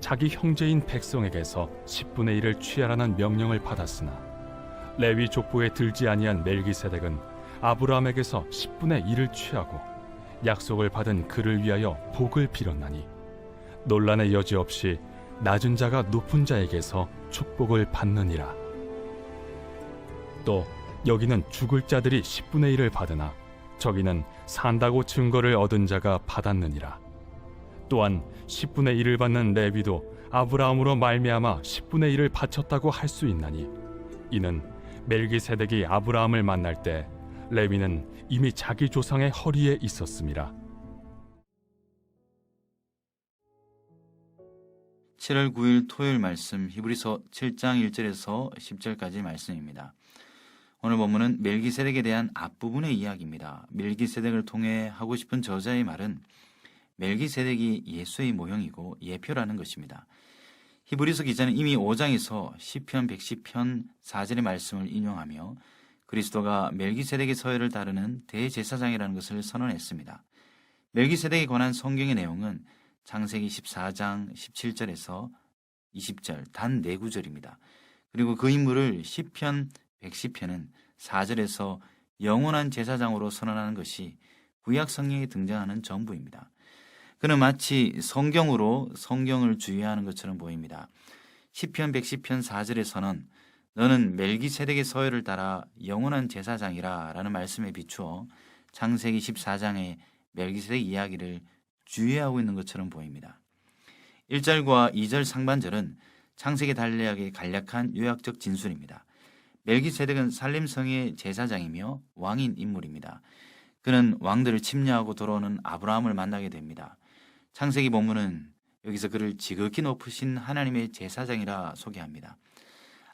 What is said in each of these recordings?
자기 형제인 백성에게서 10분의 1을 취하라는 명령을 받았으나 레위 족보에 들지 아니한 멜기세덱은 아브라함에게서 10분의 1을 취하고 약속을 받은 그를 위하여 복을 빌었나니 논란의 여지 없이 낮은 자가 높은 자에게서 축복을 받느니라. 또 여기는 죽을 자들이 10분의 1을 받으나 저기는 산다고 증거를 얻은 자가 받았느니라 또한 10분의 1을 받는 레위도 아브라함으로 말미암아 10분의 1을 바쳤다고 할 수 있나니 이는 멜기세덱이 아브라함을 만날 때 레위는 이미 자기 조상의 허리에 있었음이라 7월 9일 토요일 말씀 히브리서 7장 1절에서 10절까지 말씀입니다. 오늘 본문은 멜기세덱에 대한 앞부분의 이야기입니다. 멜기세덱을 통해 하고 싶은 저자의 말은 멜기세덱이 예수의 모형이고 예표라는 것입니다. 히브리서 기자는 이미 5장에서 시편 110편 4절의 말씀을 인용하며 그리스도가 멜기세덱의 서열을 따르는 대제사장이라는 것을 선언했습니다. 멜기세덱에 관한 성경의 내용은 창세기 14장 17절에서 20절 단네 구절입니다. 그리고 그 인물을 시편 110편은 4절에서 영원한 제사장으로 선언하는 것이 구약 성경에 등장하는 전부입니다. 그는 마치 성경으로 성경을 주의하는 것처럼 보입니다. 시편 110편 4절에서는 너는 멜기세덱의 서열을 따라 영원한 제사장이라 라는 말씀에 비추어 창세기 14장의 멜기세덱 이야기를 주의하고 있는 것처럼 보입니다. 1절과 2절 상반절은 창세기 달리하게 간략한 요약적 진술입니다. 멜기세덱은 살림성의 제사장이며 왕인 인물입니다. 그는 왕들을 침략하고 돌아오는 아브라함을 만나게 됩니다. 창세기 본문은 여기서 그를 지극히 높으신 하나님의 제사장이라 소개합니다.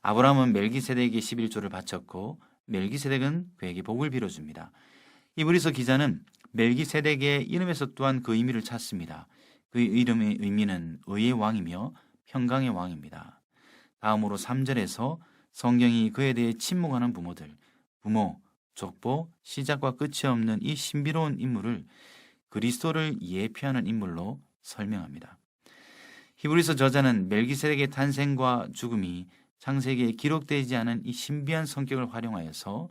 아브라함은 멜기세덱에게 11조를 바쳤고 멜기세덱은 그에게 복을 빌어줍니다. 이브리서 기자는 멜기세덱의 이름에서 또한 그 의미를 찾습니다. 그의 이름의 의미는 의의 왕이며 평강의 왕입니다. 다음으로 3절에서 성경이 그에 대해 침묵하는 부모들, 부모, 족보, 시작과 끝이 없는 이 신비로운 인물을 그리스도를 예표하는 인물로 설명합니다. 히브리서 저자는 멜기세덱의 탄생과 죽음이 창세기에 기록되지 않은 이 신비한 성격을 활용하여서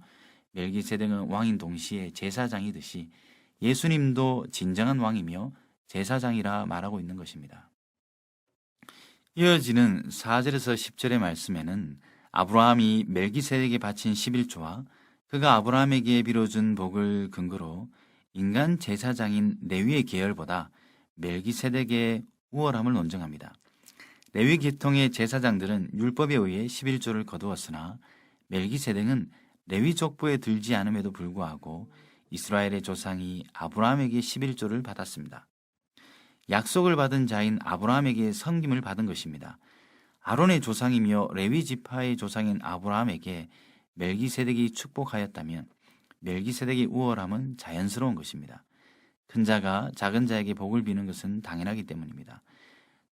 멜기세덱은 왕인 동시에 제사장이듯이 예수님도 진정한 왕이며 제사장이라 말하고 있는 것입니다. 이어지는 4절에서 10절의 말씀에는 아브라함이 멜기세덱에 바친 11조와 그가 아브라함에게 빌어준 복을 근거로 인간 제사장인 레위의 계열보다 멜기세덱의 우월함을 논증합니다. 레위 계통의 제사장들은 율법에 의해 11조를 거두었으나 멜기세덱은 레위 족보에 들지 않음에도 불구하고 이스라엘의 조상이 아브라함에게 11조를 받았습니다. 약속을 받은 자인 아브라함에게 섬김을 받은 것입니다. 아론의 조상이며 레위 지파의 조상인 아브라함에게 멜기세덱이 축복하였다면 멜기세덱의 우월함은 자연스러운 것입니다. 큰 자가 작은 자에게 복을 비는 것은 당연하기 때문입니다.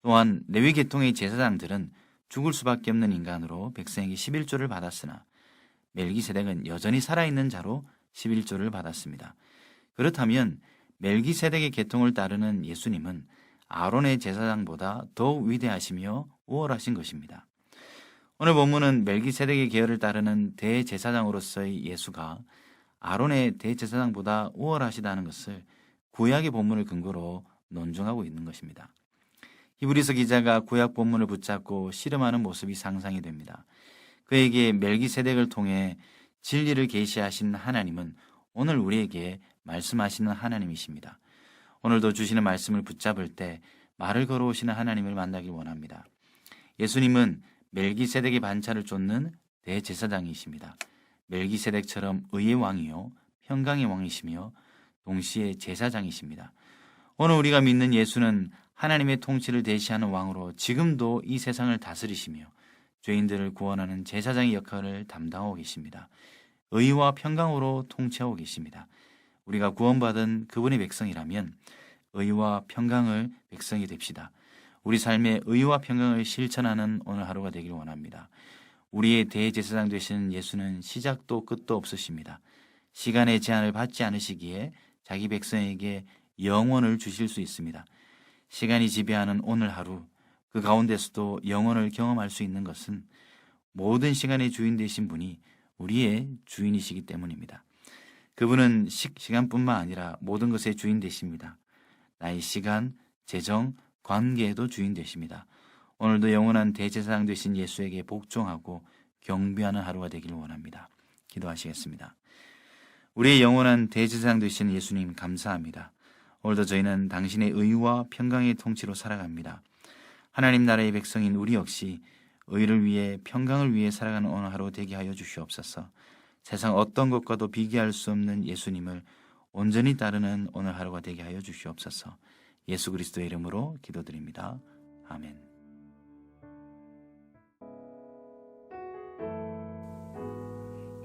또한 레위 계통의 제사장들은 죽을 수밖에 없는 인간으로 백성에게 11조를 받았으나 멜기세덱은 여전히 살아있는 자로 11조를 받았습니다. 그렇다면 멜기세덱의 계통을 따르는 예수님은 아론의 제사장보다 더욱 위대하시며 우월하신 것입니다. 오늘 본문은 멜기세덱의 계열을 따르는 대제사장으로서의 예수가 아론의 대제사장보다 우월하시다는 것을 구약의 본문을 근거로 논증하고 있는 것입니다. 히브리서 기자가 구약 본문을 붙잡고 씨름하는 모습이 상상이 됩니다. 그에게 멜기세덱을 통해 진리를 계시하신 하나님은 오늘 우리에게 말씀하시는 하나님이십니다. 오늘도 주시는 말씀을 붙잡을 때 말을 걸어오시는 하나님을 만나길 원합니다. 예수님은 멜기세덱의 반차를 쫓는 대제사장이십니다. 멜기세덱처럼 의의 왕이요 평강의 왕이시며 동시에 제사장이십니다. 오늘 우리가 믿는 예수는 하나님의 통치를 대시하는 왕으로 지금도 이 세상을 다스리시며 죄인들을 구원하는 제사장의 역할을 담당하고 계십니다. 의와 평강으로 통치하고 계십니다. 우리가 구원받은 그분의 백성이라면 의와 평강을 백성이 됩시다. 우리 삶의 의와 평강을 실천하는 오늘 하루가 되길 원합니다. 우리의 대제사장 되시는 예수는 시작도 끝도 없으십니다. 시간의 제한을 받지 않으시기에 자기 백성에게 영원을 주실 수 있습니다. 시간이 지배하는 오늘 하루, 그 가운데서도 영원을 경험할 수 있는 것은 모든 시간의 주인 되신 분이 우리의 주인이시기 때문입니다. 그분은 시, 시간뿐만 아니라 모든 것의 주인 되십니다. 나의 시간, 재정, 관계에도 주인 되십니다. 오늘도 영원한 대제사장 되신 예수에게 복종하고 경배하는 하루가 되기를 원합니다. 기도하시겠습니다. 우리의 영원한 대제사장 되신 예수님 감사합니다. 오늘도 저희는 당신의 의와 평강의 통치로 살아갑니다. 하나님 나라의 백성인 우리 역시 의를 위해 평강을 위해 살아가는 오늘 하루 되게 하여 주시옵소서. 세상 어떤 것과도 비교할 수 없는 예수님을 온전히 따르는 오늘 하루가 되게 하여 주시옵소서. 예수 그리스도의 이름으로 기도드립니다. 아멘.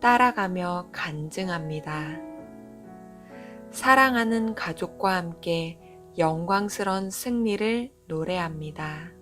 따라가며 간증합니다. 사랑하는 가족과 함께 영광스런 승리를 노래합니다.